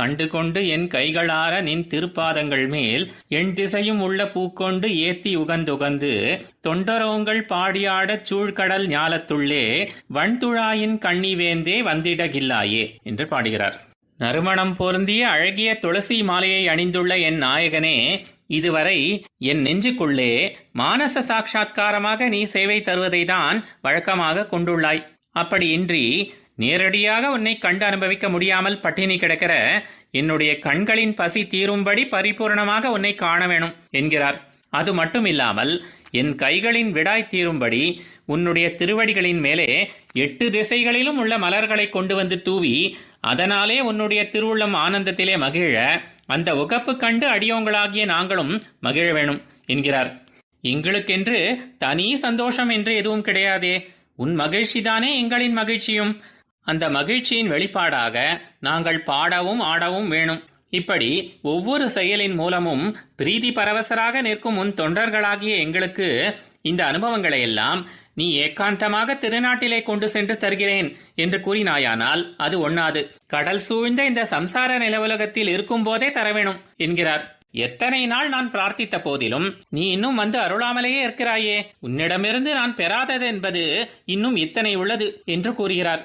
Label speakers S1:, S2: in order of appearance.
S1: கண்டு கொண்டு என் கைகளார நின் திருப்பாதங்கள் மேல் என் திசையும் உள்ள பூக்கொண்டு ஏத்தி உகந்துகந்து தொண்டரோங்கள் பாடியாடச் சூழ்கடல் ஞாலத்துள்ளே வண்துழாயின் கண்ணிவேந்தே வந்திடகில்லாயே என்று பாடுகிறார். நறுமணம் பொருந்திய அழகிய துளசி மாலையை அணிந்துள்ள என் நாயகனே இதுவரை என் நெஞ்சுக்குள்ளே மானச சாட்சா்காரமாக நீ சேவை தருவதை தான் வழக்கமாக கொண்டுள்ளாய். அப்படியின்றி நேரடியாக உன்னை கண்டு அனுபவிக்க முடியாமல் பட்டினி கிடக்கிற என்னுடைய கண்களின் பசி தீரும்படி பரிபூர்ணமாக உன்னை காண வேணும் என்கிறார். அது மட்டும் இல்லாமல் என் கைகளின் விடாய் தீரும்படி உன்னுடைய திருவடிகளின் மேலே எட்டு திசைகளிலும் உள்ள மலர்களை கொண்டு வந்து தூவி அதனாலே உன்னுடைய திருவுள்ளம் ஆனந்தத்திலே மகிழ அந்த உகப்பு கண்டு அடியோங்களாகிய நாங்களும் மகிழ வேணும் என்கிறார். எங்களுக்கென்று தனி சந்தோஷம் என்று எதுவும் கிடையாதே. உன் மகிழ்ச்சிதானே எங்களின் மகிழ்ச்சியும். அந்த மகிழ்ச்சியின் வெளிப்பாடாக நாங்கள் பாடவும் ஆடவும் வேணும். இப்படி ஒவ்வொரு செயலின் மூலமும் பிரீதி பரவசராக நிற்கும் உன் தொண்டர்களாகிய எங்களுக்கு இந்த அனுபவங்களை எல்லாம் நீ ஏகாந்தமாக திருநாட்டிலே கொண்டு சென்று தருகிறேன் என்று கூறினாயானால் அது ஒண்ணாது. கடல் சூழ்ந்த இந்த சம்சார நிலவுலகத்தில் இருக்கும் போதே தர வேணும் என்கிறார். எத்தனை நாள் நான் பிரார்த்தித்த போதிலும் நீ இன்னும் வந்து அருளாமலேயே இருக்கிறாயே. உன்னிடமிருந்து நான் பெறாதது என்பது இன்னும் இத்தனை உள்ளது என்று கூறுகிறார்.